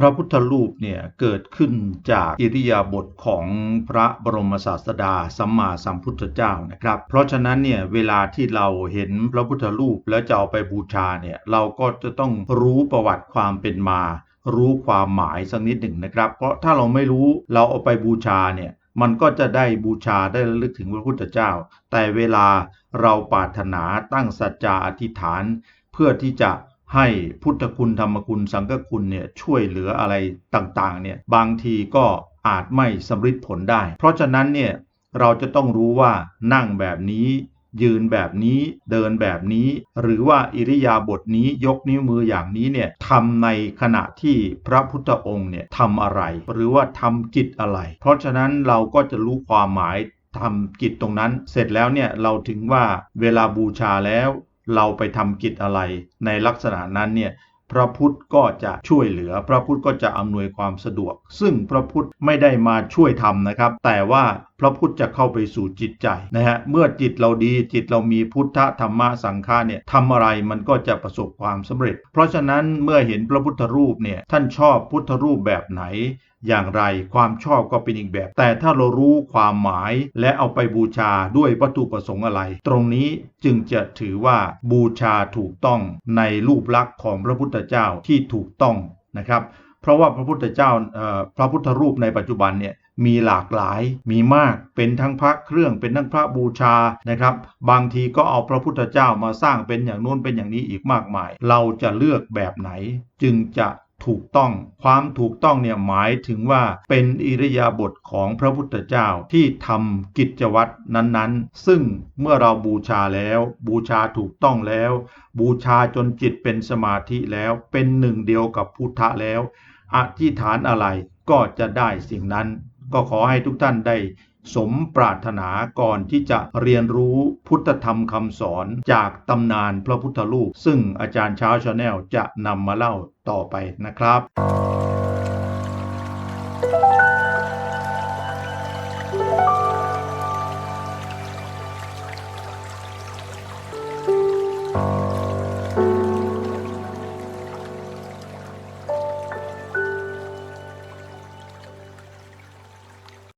พระพุทธรูปเนี่ยเกิดขึ้นจากอิริยาบถของพระบรมศาสดาสัมมาสัมพุทธเจ้านะครับ เพราะฉะนั้นเนี่ยเวลาที่เราเห็นพระพุทธรูปแล้วจะเอาไปบูชาเนี่ยเราก็จะต้องรู้ประวัติความเป็นมา รู้ความหมายสักนิดหนึ่งนะครับ เพราะถ้าเราไม่รู้เราเอาไปบูชาเนี่ยมันก็จะได้บูชาได้ระลึกถึงพระพุทธเจ้า แต่เวลาเราปรารถนาตั้งสัจจาอธิษฐาน เพื่อที่จะ ให้พุทธคุณธรรมคุณสังฆคุณเนี่ยช่วยเหลืออะไรต่างๆเนี่ยบางทีก็อาจไม่สำเร็จผลได้ เพราะฉะนั้นเนี่ยเราจะต้องรู้ว่านั่งแบบนี้ ยืนแบบนี้เดินแบบนี้ หรือว่าอิริยาบถนี้ยกนิ้วมืออย่างนี้เนี่ยทำในขณะที่พระพุทธองค์เนี่ยทำอะไร หรือว่าทำกิจอะไร เพราะฉะนั้นเราก็จะรู้ความหมายทำกิจตรงนั้น เสร็จแล้วเนี่ยเราถึงว่าเวลาบูชาแล้ว เราไปทำกิจอะไร ในลักษณะนั้นเนี่ยพระพุทธก็จะช่วยเหลือ พระพุทธก็จะอำนวยความสะดวก ซึ่งพระพุทธไม่ได้มาช่วยทำนะครับ แต่ว่า พระพุทธจะเข้าไปสู่จิตใจนะฮะเมื่อจิตเราดีจิตเรามีพุทธธรรมะสังฆาเนี่ยทำอะไรมันก็จะประสบความสำเร็จ เพราะฉะนั้นเมื่อเห็นพระพุทธรูปเนี่ยท่านชอบพุทธรูปแบบไหนอย่างไรความชอบก็เป็นอีกแบบ แต่ถ้าเรารู้ความหมายและเอาไปบูชาด้วยวัตถุประสงค์อะไร ตรงนี้จึงจะถือว่าบูชาถูกต้องในรูปลักษณ์ของพระพุทธเจ้าที่ถูกต้องนะครับ เพราะว่าพระพุทธเจ้าพระพุทธรูปในปัจจุบันเนี่ยมีหลากหลายมีมากเป็นทั้งพระเครื่องเป็นทั้งพระบูชานะครับ บางทีก็เอาพระพุทธเจ้ามาสร้างเป็นอย่างโน้นเป็นอย่างนี้อีกมากมาย เราจะเลือกแบบไหน จึงจะ ถูกต้อง ความถูกต้องเนี่ยหมายถึงว่าเป็นอิริยาบถของพระพุทธเจ้าที่ทำกิจวัตรนั้นๆ ซึ่งเมื่อเราบูชาแล้ว บูชาถูกต้องแล้ว บูชาจนจิตเป็นสมาธิแล้วเป็นหนึ่งเดียวกับพุทธะแล้วอธิษฐานอะไรก็จะได้สิ่งนั้น ก็ขอให้ทุกท่านได้ สมปรารถนาก่อนที่จะเรียนรู้พุทธธรรมคำสอนจากตำนานพระพุทธรูป ซึ่งอาจารย์เช้าชาแนลจะนำมาเล่าต่อไปนะครับเ